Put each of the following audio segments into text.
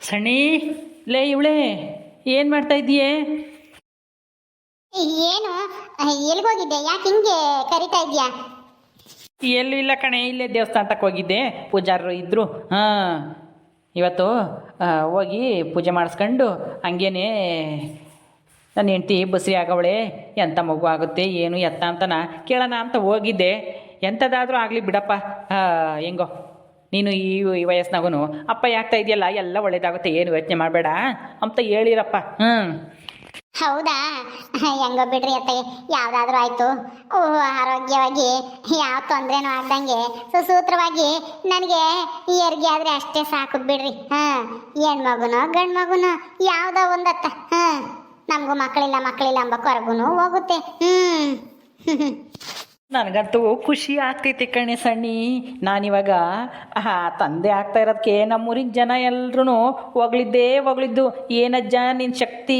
ಸಣ್ಣಿ ಲೇ ಇವಳೆ ಏನು ಮಾಡ್ತಾ ಇದ್ದೀಯೇ? ಏನು ಎಲ್ಗೋಗಿದ್ದೆ ಯಾಕೆ ಹಿಂಗೆ ಕರಿತಾ ಇದ್ಯಾ ಎಲ್ಲೂ ಇಲ್ಲ ಕಣೆ ಇಲ್ಲೇ ದೇವಸ್ಥಾನಕ್ಕೆ ಹೋಗಿದ್ದೆ. ಪೂಜಾರರು ಇದ್ರು. ಹಾಂ. ಇವತ್ತು ಆ, ಹೋಗಿ ಪೂಜೆ ಮಾಡಿಸ್ಕೊಂಡು ಹಂಗೇನೆ ನನ್ನ ಹೆಂಡತಿ ಬಸ್ರಿ ಆಗವಳೆ ಎಂಥ ಮಗು ಆಗುತ್ತೆ ಏನು ಎತ್ತ ಅಂತನ ಕೇಳೋಣ ಅಂತ ಹೋಗಿದ್ದೆ. ಎಂಥದ್ದಾದರೂ ಆಗಲಿ ಬಿಡಪ್ಪ. ಆ, ಹೆಂಗೋ. ನೀನು ಈ ಈ ವಯಸ್ಸಿನಾಗೂ ಅಪ್ಪ ಯಾಕ್ತಾ ಇದೆಯಲ್ಲ, ಎಲ್ಲ ಒಳ್ಳೇದಾಗುತ್ತೆ, ಏನು ಯೋಚನೆ ಮಾಡಬೇಡ, ಅಂತ ಹೇಳಿರಪ್ಪ. ಹ್ಮ್. ಹೌದಾ? ಹೆಂಗೋ ಬಿಡ್ರಿ ಅತ್ತಗೆ ಯಾವ್ದಾದ್ರೂ ಆಯ್ತು. ಓ ಆರೋಗ್ಯವಾಗಿ ಯಾವ ತೊಂದ್ರೆನೂ ಆಗ್ದಂಗೆ, ಸುಸೂತ್ರವಾಗಿ ನನಗೆ ಹೆರಿಗೆ ಆದ್ರೆ ಅಷ್ಟೇ ಸಾಕು ಬಿಡ್ರಿ. ಹಾ ಹೆಣ್ಮಗುನೋ ಗಂಡ್ ಮಗುನೋ ಯಾವ್ದೋ ಒಂದತ್ತ. ಹ ನಮಗೂ ಮಕ್ಕಳಿಲ್ಲ ಮಕ್ಕಳಿಲ್ಲ ಅಂಬ ಕೊರಗುನು ಹೋಗುತ್ತೆ. ಹ್ಮ್. ನನಗಂತೂ ಖುಷಿ ಆಗ್ತೈತಿ ಕಣೆ ಸಣ್ಣಿ. ನಾನಿವಾಗ ಆ ತಂದೆ ಆಗ್ತಾ ಇರೋದಕ್ಕೆ ನಮ್ಮೂರಿನ ಜನ ಎಲ್ಲರೂ ಹೊಗಳಿದ್ದೇ ಹೊಗಳಿದ್ದು ಏನಜ್ಜ ನಿನ್ನ ಶಕ್ತಿ?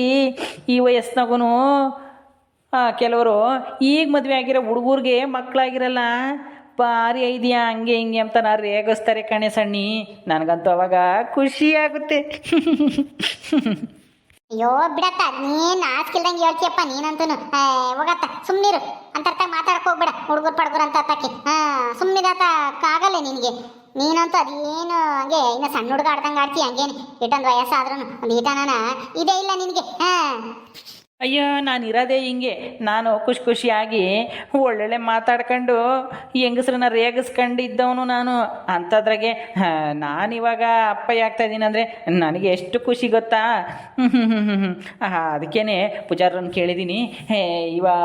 ಈ ವಯಸ್ಸಿನಾಗೂ ಕೆಲವರು ಈಗ ಮದುವೆ ಆಗಿರೋ ಹುಡುಗರಿಗೆ ಮಕ್ಕಳಾಗಿರಲ್ಲ ಭಾರಿ ಐದಿಯಾ ಹಂಗೆ ಹಿಂಗೆ ಅಂತ ನಾ ರೇಗಿಸ್ತಾರೆ ಕಣೆ ಸಣ್ಣಿ. ನನಗಂತೂ ಅವಾಗ ಖುಷಿ ಆಗುತ್ತೆ. ಅಯ್ಯೋ ಬಿಡತ್ತ ನೀನ್ ಆಸ್ಕಿಲ್ದಂಗೆ ಹೇಳ್ತೀಯಪ್ಪ ನೀನಂತೂ ಹೋಗತ್ತ ಸುಮ್ನಿರು. ಅಂತರ್ಥ ಮಾತಾಡಕ್ ಹೋಗ್ಬೇಡ, ಹುಡುಗರು ಪಡ್ಗುರು ಅಂತ ಅರ್ಥಕ್ಕೆ. ಹಾ ಸುಮ್ಮನಿದಾತ ಆಗಲ್ಲ ನಿನಗೆ. ನೀನಂತೂ ಅದೇನು ಹಂಗೆ, ಇನ್ನ ಸಣ್ಣ ಹುಡುಗ ಆಡ್ದಂಗೆ ಆಡ್ತಿ ಹಂಗೇನು. ಇಟ್ಟೊಂದು ವಯಸ್ಸಾದ್ರೂ ಒಂದು ಈಟನ ಇದೇ ಇಲ್ಲ ನಿನಗೆ, ಹಾ. ಅಯ್ಯೋ, ನಾನು ಇರೋದೇ ಹಿಂಗೆ. ನಾನು ಖುಷಿ ಖುಷಿಯಾಗಿ ಒಳ್ಳೊಳ್ಳೆ ಮಾತಾಡ್ಕೊಂಡು ಹೆಂಗಸ್ರನ್ನ ರೇಗಿಸ್ಕೊಂಡಿದ್ದವನು ನಾನು. ಅಂಥದ್ರಾಗೆ ನಾನಿವಾಗ ಅಪ್ಪ ಆಗ್ತಾ ಇದ್ದೀನಿ ಅಂದರೆ ನನಗೆ ಎಷ್ಟು ಖುಷಿ ಗೊತ್ತಾ? ಅದಕ್ಕೇ ಪೂಜಾರನ್ನ ಕೇಳಿದ್ದೀನಿ. ಹೇ, ಇವಾ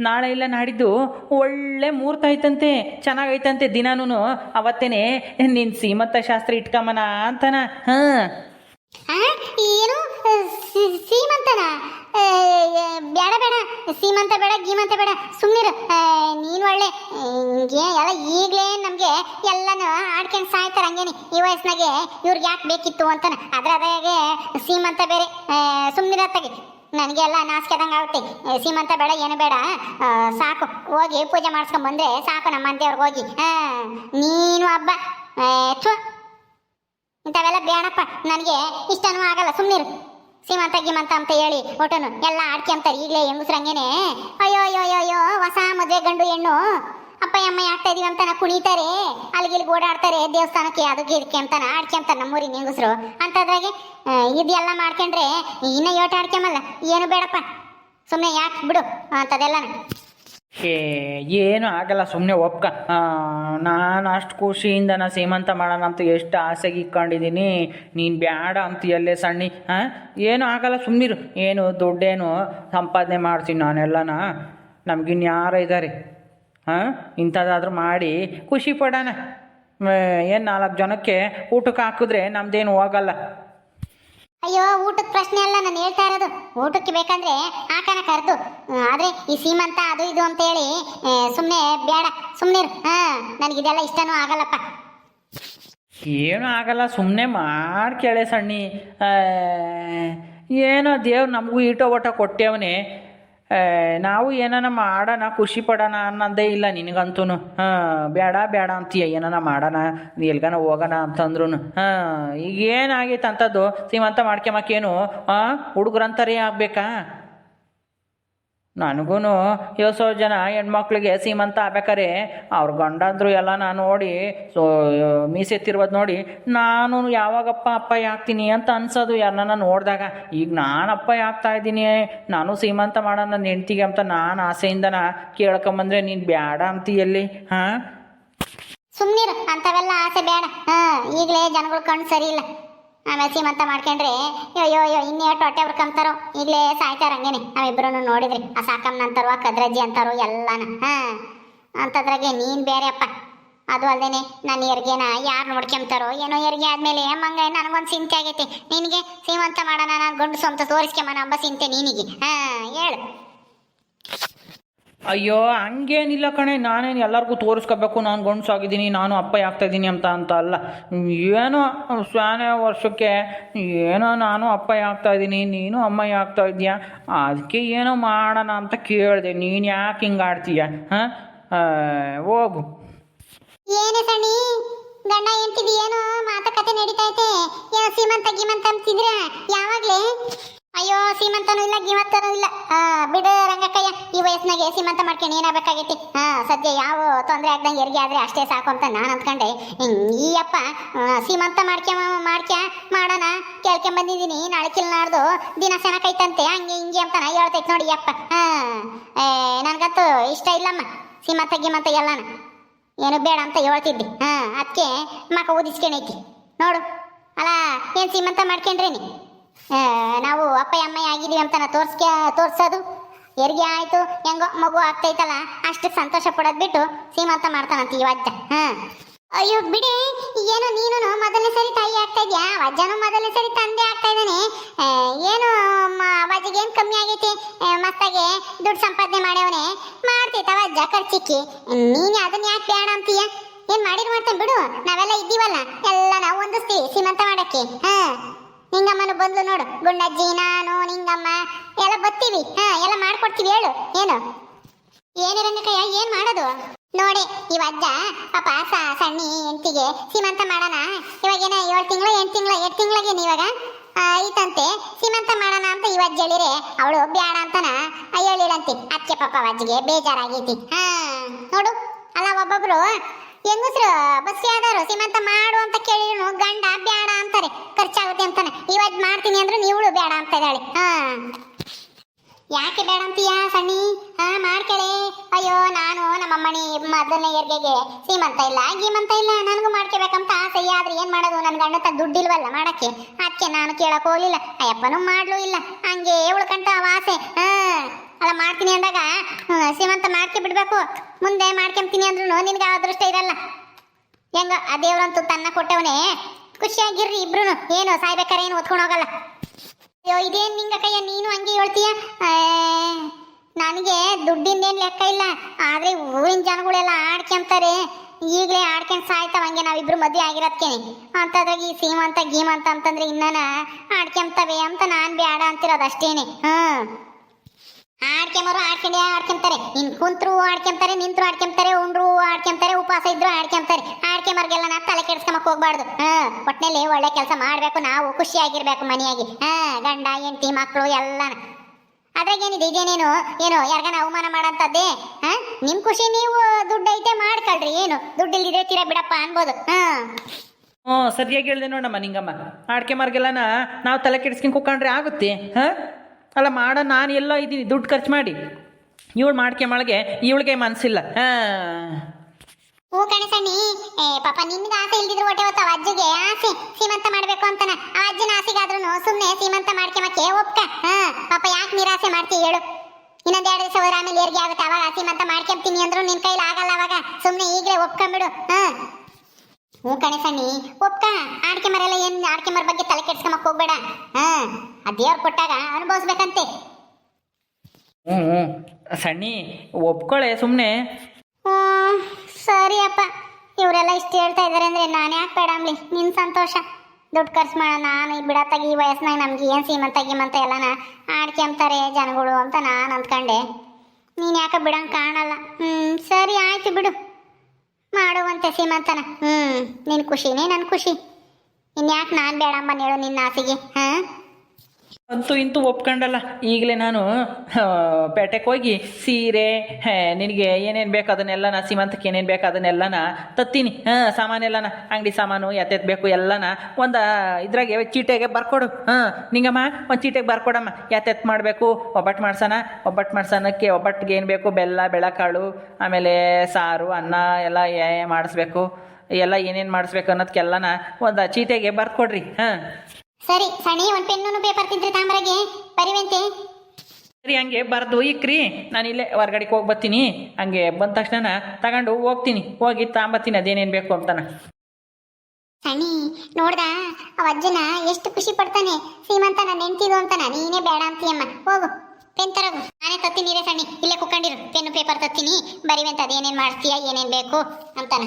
ನಾಳೆ ಇಲ್ಲ, ನಾಡಿದ್ದು ಒಳ್ಳೆ ಮುಹೂರ್ತ ಐತಂತೆ ಚೆನ್ನಾಗೈತಂತೆ ದಿನಾನು ಅವತ್ತೇನೆ ನಿನ್ನ ಸೀಮಂತ ಶಾಸ್ತ್ರ ಇಟ್ಕೊಂಬನ ಅಂತನ. ಹಾಂ. ಏನು? ಸೀಮಂತನ ಬೇಡ ಬೇಡ. ಸೀಮಂತ ಬೇಡ, ಗೀಮಂತ ಬೇಡ. ಸುಮ್ಮನಿರು ನೀನು ಒಳ್ಳೆ ಹಿಂಗೆ ಎಲ್ಲ ಈಗಲೇ ನಮಗೆ ಎಲ್ಲನೂ ಆಡ್ಕೊಂಡು ಸಾಯ್ತಾರೆ ಹಂಗೇನಿ. ಈ ವಯಸ್ಸಿನಾಗೆ ಇವ್ರಿಗೆ ಯಾಕೆ ಬೇಕಿತ್ತು ಅಂತಾನೆ. ಅದ್ರ ಅದಾಗೆ ಸೀಮಂತ ಬೇರೆ. ಸುಮ್ಮನಿರತ್ತಾಗೆ ನನಗೆ ಎಲ್ಲ ನಾಸ್ಕೆದಂಗೆ ಆಗುತ್ತೆ ಸೀಮಂತ ಬೇಡ, ಏನು ಬೇಡ. ಸಾಕು. ಹೋಗಿ ಪೂಜೆ ಮಾಡಿಸ್ಕೊಂಡು ಬಂದ್ರೆ ಸಾಕು ನಮ್ಮ ಮಂದಿಯವ್ರಿಗೆ ಹೋಗಿ. ಹಾಂ, ನೀನು ಹಬ್ಬ. ಥು. ಇಂಥವೆಲ್ಲ ಬೇಡಪ್ಪ. ನನಗೆ ಇಷ್ಟನೂ ಆಗಲ್ಲ. ಸುಮ್ಮನಿರು ಸೀಮಂತ ಗಿಮಂತ ಅಂತ ಹೇಳಿ ಒಟ್ಟನು ಎಲ್ಲ ಆಡ್ಕೊಂತಾರೆ ಈಗಲೇ ಹೆಂಗಸ್ರಂಗೇನೆ. ಅಯ್ಯೋ ಅಯ್ಯೋ ಅಯ್ಯೋ ಅಯ್ಯೋ ಹೊಸ ಮದುವೆ ಗಂಡು ಹೆಣ್ಣು. ಅಪ್ಪ, ಅಮ್ಮ ಆಗ್ತಾ ಇದೀವಿ ಅಂತ ಕುಣಿತಾರೆ. ಅಲ್ಲಿಗಿಲ್ಲಿ ಓಡಾಡ್ತಾರೆ ದೇವಸ್ಥಾನಕ್ಕೆ, ಅದಕ್ಕೆ ಇದಕ್ಕೆ ಅಂತ ಆಡ್ಕೊಂತಾರೆ ನಮ್ಮೂರಿನ ಹೆಂಗಸ್ರು. ಅಂತದ್ರಾಗೆ ಇದೆಲ್ಲ ಮಾಡ್ಕೊಂಡ್ರೆ ಇನ್ನೂ ಯೋಟ ಆಡ್ಕೊಂಬಲ್ಲ ಏನು ಬೇಡಪ್ಪ. ಸುಮ್ಮನೆ ಯಾಕೆ ಬಿಡು ಅಂಥದ್ದೆಲ್ಲನ ಏ, ಏನೂ ಆಗಲ್ಲ ಸುಮ್ಮನೆ ಒಪ್ಕ. ನಾನು ಅಷ್ಟು ಖುಷಿಯಿಂದ ನಾನು ಸೀಮಂತ ಮಾಡೋಣ ಅಂತ ಎಷ್ಟು ಆಸೆಗೆ ಇಕ್ಕೊಂಡಿದ್ದೀನಿ ನೀನು ಬ್ಯಾಡ ಅಂತೀಯಲ್ಲೇ ಸಣ್ಣಿ ಹಾಂ ಏನು ಆಗಲ್ಲ ಸುಮ್ಮನಿರು ಏನು ದುಡ್ಡೇನು ಸಂಪಾದನೆ ಮಾಡ್ತೀನಿ ನಾನೆಲ್ಲನ. ಯಾರು ಇದ್ದಾರೆ ಹಾಂ ಇಂಥದ್ದಾದ್ರೂ ಮಾಡಿ ಖುಷಿ ಪಡೋಣ. ಏನು ನಾಲ್ಕು ಜನಕ್ಕೆ ಊಟಕ್ಕೆ ಹಾಕಿದ್ರೆ ನಮ್ದೇನು ಹೋಗಲ್ಲ. ಅಯ್ಯೋ, ಊಟದ ಪ್ರಶ್ನೆ ಅಲ್ಲ, ನಾನು ಹೇಳ್ತಾ ಇರೋದು. ಊಟಕ್ಕೆ ಬೇಕಂದ್ರೆ ಆಕನ ಕರೆದು ಆದ್ರೆ ಈ ಸೀಮಂತ ಅದು ಇದು ಅಂತ ಹೇಳಿ ಸುಮ್ಮನೆ ಬೇಡ ಸುಮ್ಮನಿರು ನನಗೆ ಇದೆಲ್ಲ ಇಷ್ಟನೂ ಆಗಲ್ಲಪ್ಪ. ಏನೂ ಆಗಲ್ಲ ಸುಮ್ಮನೆ ಮಾಡಿ ಕೇಳೆ ಸಣ್ಣಿ. ಏನೋ ದೇವ್ರು ನಮಗೂ ಈಟೋ ಓಟ ಕೊಟ್ಟೇವನೆ ನಾವು ಏನನ ಮಾಡೋಣ ಖುಷಿ ಪಡೋಣ ಅನ್ನೋದೇ ಇಲ್ಲ ನಿನಗಂತೂ ಹಾಂ ಬೇಡ ಬೇಡ ಅಂತೀಯ, ಏನಾನ ಮಾಡೋಣ ಎಲ್ಗನ ಹೋಗೋಣ ಅಂತಂದ್ರು ಹಾಂ ಈಗ ಏನಾಗೈತೆ ಅಂಥದ್ದು ಸೀಮಂತ ಮಾಡ್ಕೊಂಬಕ್ಕೇನು ಹಾಂ ಹುಡುಗರಂತಾರೆ ಆಗಬೇಕಾ? ನನಗೂ ಎಷ್ಟೋ ಜನ ಹೆಣ್ಮಕ್ಳಿಗೆ ಸೀಮಂತ ಆಗ್ಬೇಕಾರೆ, ಅವ್ರ ಗಂಡಂದ್ರು ಎಲ್ಲ ನಾನು ನೋಡಿ, ಸೊ ಮೀಸೆತ್ತಿರ್ಬೋದು ನೋಡಿ ನಾನು ಯಾವಾಗಪ್ಪ ಅಪ್ಪ ಆಗ್ತೀನಿ ಅಂತ ಅನ್ಸೋದು ಯಾರನ್ನ ನೋಡಿದಾಗ, ಈಗ ನಾನು ಅಪ್ಪ ಆಗ್ತಾ ಇದ್ದೀನಿ, ನಾನು ಸೀಮಂತ ಮಾಡೋಣ ನನ್ನ ಹೆಂಡ್ತಿಗೆ ಅಂತ ನಾನು ಆಸೆಯಿಂದನ ಕೇಳ್ಕೊಂಬಂದ್ರೆ, ನೀನು ಬೇಡ ಅಂತೀಯಲ್ಲಿ ಹಾಂ? ಸುಮ್ಮನಿರು ಅಂಥವೆಲ್ಲ ಆಸೆ ಬೇಡ. ಹಾಂ, ಈಗಲೇ ಜನಗಳು ಕಣ್ಣು ಸರಿ ಇಲ್ಲ. ಆಮೇಲೆ ಸೀಮಂತ ಮಾಡ್ಕೊಂಡ್ರೆ ಅಯ್ಯೋ ಅಯ್ಯೋ, ಇನ್ನೇ ಹೊಟ್ಟೆ ಹುರ್ಕಂತಾರೋ ಈಗಲೇ ಸಾಯ್ತಾರ ಹಂಗೇನೆ. ನಾವಿಬ್ಬರೂ ನೋಡಿದ್ರಿ. ಆ ಸಾಕಮ್ಮನ ಅಂತಾರೋ ಕದ್ರಜ್ಜಿ ಅಂತಾರೋ, ಎಲ್ಲಾನ. ಹಾಂ, ಅಂತದ್ರಾಗೆ ನೀನು ಬೇರೆಯಪ್ಪ. ಅದು ಅಲ್ಲದೇನೆ ನನ್ನ ಹೆರಿಗೆನ ಯಾರು ನೋಡ್ಕೊಂತಾರೋ ಏನೋ ಹೆರಿಗೆ ಆದ್ಮೇಲೆ, ಮಂಗ, ನನಗೊಂದು ಚಿಂತೆ ಆಗೈತಿ. ನಿನಗೆ ಸೀಮಂತ ಮಾಡೋಣ, ನಾನು ಗಂಡು ಸ್ವಂತ ತೋರಿಸ್ಕೊಂಬ ನಂಬ ಚಿಂತೆ ನೀನಿಗೆ. ಹಾಂ, ಹೇಳು. ಅಯ್ಯೋ, ಹಂಗೇನಿಲ್ಲ ಕಣೆ. ನಾನೇನು ಎಲ್ಲರಿಗೂ ತೋರಿಸ್ಕೋಬೇಕು. ನಾನು ಗಂಡ್ಸಾಗಿದ್ದೀನಿ, ನಾನು ಅಪ್ಪ ಆಗ್ತಾಯಿದ್ದೀನಿ ಅಂತ ಅಂತ ಅಲ್ಲ. ಏನೋ ಸ್ವಾನೆ ವರ್ಷಕ್ಕೆ ಏನೋ ನಾನು ಅಪ್ಪ ಆಗ್ತಾಯಿದ್ದೀನಿ, ನೀನು ಅಮ್ಮ ಆಗ್ತಾ ಅದಕ್ಕೆ ಏನೋ ಮಾಡೋಣ ಅಂತ ಕೇಳಿದೆ. ನೀನು ಯಾಕೆ ಹಿಂಗೆ ಆಡ್ತೀಯ? ಹಾಂ? ಹೋಗು. ಏನೇ ಏನು ಮಾತುಕತೆ ನಡೀತೈತೆ ಏನೋ ಸೀಮಂತ ಗೀಮಂತ ಅಂತಿದ್ರೆ ಯಾವಾಗ್ಲೇ? ಅಯ್ಯೋ, ಸೀಮಂತನೂ ಇಲ್ಲ ಗೀಮಂತನೂ ಇಲ್ಲ. ಬಿಡು ರಂಗಕ್ಕಯ್ಯ, ಈ ವಯಸ್ಸಿನಾಗೆ ಸೀಮಂತ ಮಾಡ್ಕೊಂಡು ಏನಾಗಬೇಕಾಗೈತಿ? ಹಾ ಸದ್ಯ ಯಾವ ತೊಂದರೆ ಆಗ್ದಂಗೆ ಎರಿಗೆ ಆದ್ರೆ ಅಷ್ಟೇ ಸಾಕು ಅಂತ ನಾನು ಅಂದ್ಕೊಂಡೆ. ಈ ಅಪ್ಪ ಸೀಮಂತ ಮಾಡ್ಕ್ಯ ಮಾಡ್ಕ, ಮಾಡೋಣ. ಕೇಳ್ಕೊಂಡ್ ಬಂದಿದ್ದೀನಿ, ನಾಳೆ ಕಿಲ್ ನಾಡ್ದು ದಿನ ಸೆನಕೈತಂತೆ ಹಂಗೆ ಹಿಂಗೆ ಅಂತ ಹೇಳ್ತೈತೆ ನೋಡಿ ಅಪ್ಪ. ಹಾ ನನ್ಗಂತೂ ಇಷ್ಟ ಇಲ್ಲಮ್ಮ, ಸೀಮಂತ, ಗೀಮಂತ ಎಲ್ಲಾನ. ಏನು ಬೇಡ ಅಂತ ಹೇಳ್ತಿದ್ದೆ. ಹಾ ಅದಕ್ಕೆ ಮಕ ಊದಿಸ್ಕೊಂಡೈತಿ. ನೋಡು. ಅಲ್ಲ ಏನು ಸೀಮಂತ ಮಾಡ್ಕೊಂಡ್ರೇನಿ? ನಾವು ಅಪ್ಪ ಅಮ್ಮ ಆಗಿದೀವಿ ಅಂತ ತೋರ್ಸ್ಕ ತೋರ್ಸೋದು? ಹೆರಿಗೆ ಆಯ್ತು, ಹೆಂಗೋ ಮಗು ಆಗ್ತೈತಲ್ಲ, ಅಷ್ಟು ಸಂತೋಷ ಪಡೋದು ಬಿಟ್ಟು ಸೀಮಂತ ಮಾಡ್ತಾನಂತ ಈ ವಜ್ಜ ಹಾ. ಅಯ್ಯೋ, ಬಿಡಿ, ಏನು ನೀನು ಮೊದಲನೇ ಸರಿ ತಾಯಿ ಆಗ್ತಾ ಇದೆಯಾ? ವಜ್ಜನು ಮೊದಲನೇ ಸರಿ ತಂದೆ ಆಗ್ತಾ ಇದ್ದಾನೆ. ಏನು ವಜ್ಜಿಗೆ ಏನು ಕಮ್ಮಿ ಆಗೈತಿ? ಮತ್ತಾಗೆ ದುಡ್ಡು ಸಂಪಾದನೆ ಮಾಡ್ಯವನೆ. ಮಾಡ್ತೈತ ವಜ್ಜ, ಖರ್ಚಿಕ್ಕಿ. ನೀನು ಅದನ್ನ ಯಾಕೆ ಬೇಡ ಅಂತೀಯ? ಏನು ಮಾಡಿರ್ ಮಾಡ್ತೇನೆ ಬಿಡು. ನಾವೆಲ್ಲ ಇದ್ದೀವಲ್ಲ, ಎಲ್ಲ ನಾವು ಹೊಂದಿಸ್ತೀವಿ ಸೀಮಂತ ಮಾಡೋಕ್ಕೆ. ಹಾ. ನಿಂಗಮ್ಮನು ಬಂದ್ಲು ನೋಡು. ಗುಂಡಜ್ಜಿ ನಾನು, ನಿಂಗಮ್ಮ ಎಲ್ಲ ಬತ್ತೀವಿ ಹಾ, ಎಲ್ಲ ಮಾಡ್ಕೊಡ್ತೀವಿ ಹೇಳು. ಏನು? ಏನು ರಂಗಕಯ್ಯ ಏನ್ ಮಾಡೋದು? ನೋಡಿ, ಇವ ಅಜ್ಜ, ಪಾಪ ಸ- ಸಣ್ಣಿ, ಹೆಂಡ್ತಿಗೆ ಸೀಮಂತ ಮಾಡೋಣ. ಇವಾಗ ಏನ, ಏಳು ತಿಂಗಳು, ಎಂಟು ತಿಂಗಳು ಎಂಟು ತಿಂಗಳಿಗೆ ಇವಾಗ? ಐತಂತೆ ಸೀಮಂತ ಮಾಡೋಣ ಅಂತ ಇವ ಅಜ್ಜ ಹೇಳಿರೆ. ಅವಳು ಬ್ಯಾಡ ಅಂತನ? ಹೇಳಿಳಂತೆ ಅದಕ್ಕೆ ಪಾಪ ಅಜ್ಜಿಗೆ ಬೇಜಾರಾಗೈತಿ. ಹಾ, ನೋಡು. ಅಲ್ಲ, ಒಬ್ಬೊಬ್ರು ಹೆಂಗಸ್ರು ಬಸ್ ಯಾವ್ದಾರು ಸೀಮಂತ ಮಾಡು ಅಂತ ಕೇಳಿದ್ರು, ಗಂಡ ಬೇಡ ಅಂತಾರೆ, ಖರ್ಚಾಗುತ್ತೆ ಅಂತಾನೆ. ಇವತ್ತು ಮಾಡ್ತೀನಿ ಅಂದ್ರೆ ನೀವಳು ಬೇಡ ಅಂತ ಇದ್ದಾಳೆ. ಹಾ. ಯಾಕೆ ಬೇಡ ಅಂತೀಯ ಸಣ್ಣಿ? ಹಾ ಮಾಡ್ಕೇಳೆ ಅಯ್ಯೋ, ನಾನು ನಮ್ಮಮ್ಮನಿ ಮೊದಲನೇ ಹೆರ್ಗೆಗೆ ಸೀಮಂತ ಇಲ್ಲ, ಗೀಮಂತ ಇಲ್ಲ. ನನಗೂ ಮಾಡ್ಕೋಬೇಕಂತ ಆಸೆ. ಆದ್ರೆ ಏನ್ ಮಾಡೋದು? ನನ್ನ ಗಂಡ ತ ದುಡ್ಡಿಲ್ವಲ್ಲ ಮಾಡಕ್ಕೆ. ಅದಕ್ಕೆ ನಾನು ಕೇಳಕ್ ಹೋಗ್ಲಿಲ್ಲ. ಅಯ್ಯಪ್ಪನೂ ಮಾಡ್ಲೂ ಇಲ್ಲ. ಹಂಗೆ ಉಳ್ಕಂತ ಆಸೆ ಹಾ. ಅಲ್ಲ, ಮಾಡ್ತೀನಿ ಅಂದಾಗ ಸೀಮಂತ ಬಿಡ್ಬೇಕು ಮುಂದೆ ಮಾಡ್ಕೊಂತೀನಿ ಅಂದ್ರೂ ನಿನ್ಗೆ ಅದೃಷ್ಟ ಇರಲ್ಲ. ಹೆಂಗ? ಆ ದೇವ್ರಂತೂ ತನ್ನ ಕೊಟ್ಟವನೇ. ಖುಷಿಯಾಗಿರ್ರಿ ಇಬ್ರು ಏನು, ಸಾಯ್ಬೇಕಾರೆ ಏನು ಓದ್ಕೊಂಡು ಹೋಗಲ್ಲ. ಅಯ್ಯೋ, ಇದೇನು ಕೈಯ? ನೀನು ಹಂಗೆ ಹೇಳ್ತೀಯ? ನನಗೆ ದುಡ್ಡಿಂದೇನು ಲೆಕ್ಕ ಇಲ್ಲ. ಆದ್ರೆ ಊರಿನ ಜನಗಳೆಲ್ಲ ಆಡ್ಕೊಂತಾರೆ ಈಗಲೇ ಆಡ್ಕೊಂಡ್ ಸಾಯ್ತಾವ ಹಂಗೆ ನಾವಿಬ್ರು ಮದುವೆ ಆಗಿರೋದಕ್ಕೆ ಅಂತದ್ರಾಗ ಈ ಸೀಮಂತ, ಗೀಮಂತ ಅಂತಂದ್ರೆ ಇನ್ನನ ಆಡ್ಕೊಂತವೆ ಅಂತ ನಾನ್ ಬೇಡ ಅಂತಿರೋದು ಅಷ್ಟೇನೆ. ಹ್ಮ್. ಆಡ್ಕೊಂಬರು ಆಡ್ಕೊಂಡೇ ಆಡ್ಕೊಂತಾರೆ ನಿನ್ ಕುಂತ್ರು ಆಡ್ಕೊಂತಾರೆ ನಿಂತ್ರು ಆಡ್ಕೊಂತಾರೆ ಉಂಡ್ರು ಆಡ್ಕೊಂತಾರೆ ಉಪವಾಸ ಇದ್ರು ಆಡ್ಕೊಂತಾರೆ ಆಡ್ಕೊಂಬರ್ಗೆಲ್ಲ ನಾ ತಲೆ ಕೆಡ್ಸ್ಕೊಂಬಕ್ ಹೋಗ್ಬಾರ್ದು. ಹಾ, ಒಟ್ನಲ್ಲಿ ಒಳ್ಳೆ ಕೆಲಸ ಮಾಡ್ಬೇಕು ನಾವು, ಖುಷಿಯಾಗಿರ್ಬೇಕು ಮನೆಯಾಗಿ. ಹಾ, ಗಂಡ, ಹೆಂಡತಿ ಮಕ್ಕಳು ಎಲ್ಲಾನ. ಅದ್ರಾಗ ಏನಿದೆ? ಇದೇನೇನು? ಏನು, ಯಾರಿಗಾನ ಅವಮಾನ ಮಾಡಂತದ್ದೇ? ಹಾ, ನಿಮ್ ಖುಷಿ ನೀವು ದುಡ್ಡು ಐತೆ ಮಾಡ್ಕೊಳ್ರಿ. ಏನು ದುಡ್ಡು ಇಲ್ದಿದ್ರೆ ತೀರಾ ಬಿಡಪ್ಪ ಅನ್ಬೋದು. ಹಾ. ಹ್ಞೂ ಸರಿಯಾಗಿ ಹೇಳಿದೆ ನೋಡಮ್ಮ ನಿಂಗಮ್ಮ. ಆಡ್ಕೆ ಮಾರ್ಗೆಲ್ಲನ ನಾವು ತಲೆ ಕೆಡಿಸ್ಕೊಂಡು ಕುಕ್ಕೊಂಡ್ರೆ ಆಗುತ್ತೆ. ಹಾಂ? ಅಲ್ಲ, ಮಾಡೋ, ನಾನು ಎಲ್ಲ ಇದ್ದೀನಿ, ದುಡ್ಡು ಖರ್ಚು ಮಾಡಿ. ಇವಳು ಮಾಡ್ಕೆ ಮಾಡಿಗೆ ಇವಳಿಗೆ ಮನಸ್ಸಿಲ್ಲ ಹಾಂ. ಕಣೆ ಸಣ್ಣಿ. ಏ, ಪಾಪ ನಿನ್ಗೆ ಆಸೆ ಇಲ್ದಿದ್ರು ಹೊಟ್ಟೆ ಹೊತ್ತ ಅಜ್ಜಿಗೆ ಆಸೆ, ಸೀಮಂತ ಮಾಡಬೇಕು ಅಂತಾನ. ಆ ಅಜ್ಜನ ಆಸೆಗಾದ್ರೂ ಸುಮ್ನೆ ಸೀಮಂತ ಮಾಡ್ಕೊಂಬಕ್ಕೆ ಒಪ್ಕ. ಹಾ, ಪಾಪ ಯಾಕೆ ನಿರಾಸೆ ಮಾಡ್ತೀವಿ ಹೇಳು. ಇನ್ನೊಂದ್ ಎರಡು ದಿವಸ ಹೋದ್ರೆ ಆಮೇಲೆ ಏರ್ಗೆ ಆಗುತ್ತೆ, ಅವಾಗ ಸೀಮಂತ ಮಾಡ್ಕೊಂತೀನಿ ಅಂದ್ರು ನಿನ್ ಕೈಲಿ ಆಗಲ್ಲ ಅವಾಗ. ಸುಮ್ಮನೆ ಈಗಲೇ ಒಪ್ಕೊಂಬಿಡು. ಹಾ. ಹ್ಞೂ ಕಣೆ ಸಣ್ಣಿ ಒಪ್ಕ. ಆಡ್ಕೆ ಮರೆಲ್ಲ ಏನು ಆಡ್ಕೆ ಮರ ಬಗ್ಗೆ ತಲೆ ಕೆಡ್ಸ್ಕೊಂಬಕ್ ಹೋಗ್ಬೇಡ. ಹಾ ಆ ದೇವ್ರು ಕೊಟ್ಟಾಗ ಅನುಭವಿಸ್ಬೇಕಂತೆ. ಹ್ಞೂ ಹ್ಞೂ. ಸಣ್ಣಿ ಒಪ್ಕೊಳ್ಳೆ ಸುಮ್ಮನೆ ಹ್ಞೂ ಸರಿ ಅಪ್ಪ. ಇವರೆಲ್ಲ ಇಷ್ಟು ಹೇಳ್ತಾ ಇದ್ದಾರೆ ಅಂದರೆ ನಾನು ಯಾಕೆ ಬೇಡ ಅಂಬ್ಲಿ? ನಿನ್ನ ಸಂತೋಷ. ದುಡ್ಡು ಖರ್ಚು ಮಾಡೋಣ ನಾನು ಈ ಬಿಡತ್ತಾಗಿ ಈ ವಯಸ್ಸಿನಾಗ ನಮ್ಗೆ ಏನು ಸೀಮಂತ ಗೀಮಂತ ಎಲ್ಲನ ಆಡ್ಕೊಂತಾರೆ ಜನಗಳು ಅಂತ ನಾನು ಅಂದ್ಕೊಂಡೆ. ನೀನು ಯಾಕೆ ಬಿಡಂಗೆ ಕಾಣಲ್ಲ? ಹ್ಞೂ ಸರಿ ಆಯಿತು ಬಿಡು. ಮಾಡುವಂತೆ ಸೀಮಂತನ ಹ್ಞೂ ನಿನ್ನ ಖುಷಿನೇ ನನ್ನ ಖುಷಿ. ಇನ್ಯಾಕೆ ನಾನು ಬೇಡಮ್ಮ ಹೇಳು ನಿನ್ನ ಆಸೆಗೆ ಹಾಂ? ಅಂತೂ ಇಂತೂ ಒಪ್ಕೊಂಡಲ್ಲ. ಈಗಲೇ ನಾನು ಪೇಟೆಗೆ ಹೋಗಿ ಸೀರೆ ನಿನಗೆ ಏನೇನು ಬೇಕು ಅದನ್ನೆಲ್ಲನ, ಸೀಮಂತಕ್ಕೆ ಏನೇನು ಬೇಕು ಅದನ್ನೆಲ್ಲನ ತತ್ತೀನಿ. ಹಾಂ, ಸಾಮಾನೆಲ್ಲನ, ಅಂಗಡಿ ಸಾಮಾನು ಎತ್ತೆತ್ ಬೇಕು ಎಲ್ಲನ ಒಂದು ಇದ್ರಾಗೆ ಚೀಟೆಗೆ ಬರ್ಕೊಡು. ಹಾಂ, ನಿಂಗಮ್ಮ, ಒಂದು ಚೀಟೆಗೆ ಬರ್ಕೊಡಮ್ಮ. ಎತ್ತೆತ್ ಮಾಡಬೇಕು ಒಬ್ಬಟ್ಟು ಮಾಡ್ಸೋಣ ಒಬ್ಬಟ್ಟು ಮಾಡ್ಸೋಣಕ್ಕೆ ಒಬ್ಬಟ್ಟಿಗೆ ಏನು ಬೇಕು, ಬೆಲ್ಲ, ಬೆಳಕಾಳು, ಆಮೇಲೆ ಸಾರು, ಅನ್ನ ಎಲ್ಲ ಏ ಮಾಡಿಸ್ಬೇಕು. ಎಲ್ಲ ಏನೇನು ಮಾಡಿಸ್ಬೇಕು ಅನ್ನೋದಕ್ಕೆಲ್ಲನ ಒಂದು ಚೀಟೆಗೆ ಬರ್ಕೊಡ್ರಿ. ಹಾಂ. ಸರಿ ಸಣಿ ಒಂದು ಪೆನ್ನು ಪೇಪರ್ ತಿಂದ್ರಿ ತಾಮ್ರಗೆ ಬರಿವಂತೆ. ಸರಿ ಹಂಗೆ ಬರ್ದು ಇಕ್ರಿ. ನಾನು ಇಲ್ಲೇ ಹೊರ್ಗಡೆಗೆ ಹೋಗಿ ಬರ್ತೀನಿ. ಹಂಗೆ ಬಂದ ತಕ್ಷಣ ತಗೊಂಡು ಹೋಗ್ತೀನಿ. ಹೋಗಿ ತಾಂಬತ್ತೀನಿ ಅದೇನೇನು ಬೇಕು ಅಂತಾನ. ಸಣಿ ನೋಡ್ದ? ಅವ ಅಜ್ಜನ ಎಷ್ಟು ಖುಷಿ ಪಡ್ತಾನೆ. ಸೀಮಂತ ನನ್ನ ನೆಂತಿದು ಅಂತಾನ. ನೀನೇ ಬೇಡ ಅಂತೀಯಮ್ಮ. ಹೋಗು. ಪೆನ್ ತರಗು. ನಾನೇ ತತ್ತೀನಿ ರೇ ಸಣ್ಣಿ. ಇಲ್ಲೇ ಕುತ್ಕೊಂಡಿರು ಪೆನ್ನು ಪೇಪರ್ ತತ್ತೀನಿ. ಬರಿವಂತ ಅದೇನೇನು ಮಾಡ್ತೀಯ ಏನೇನು ಬೇಕು ಅಂತಾನ.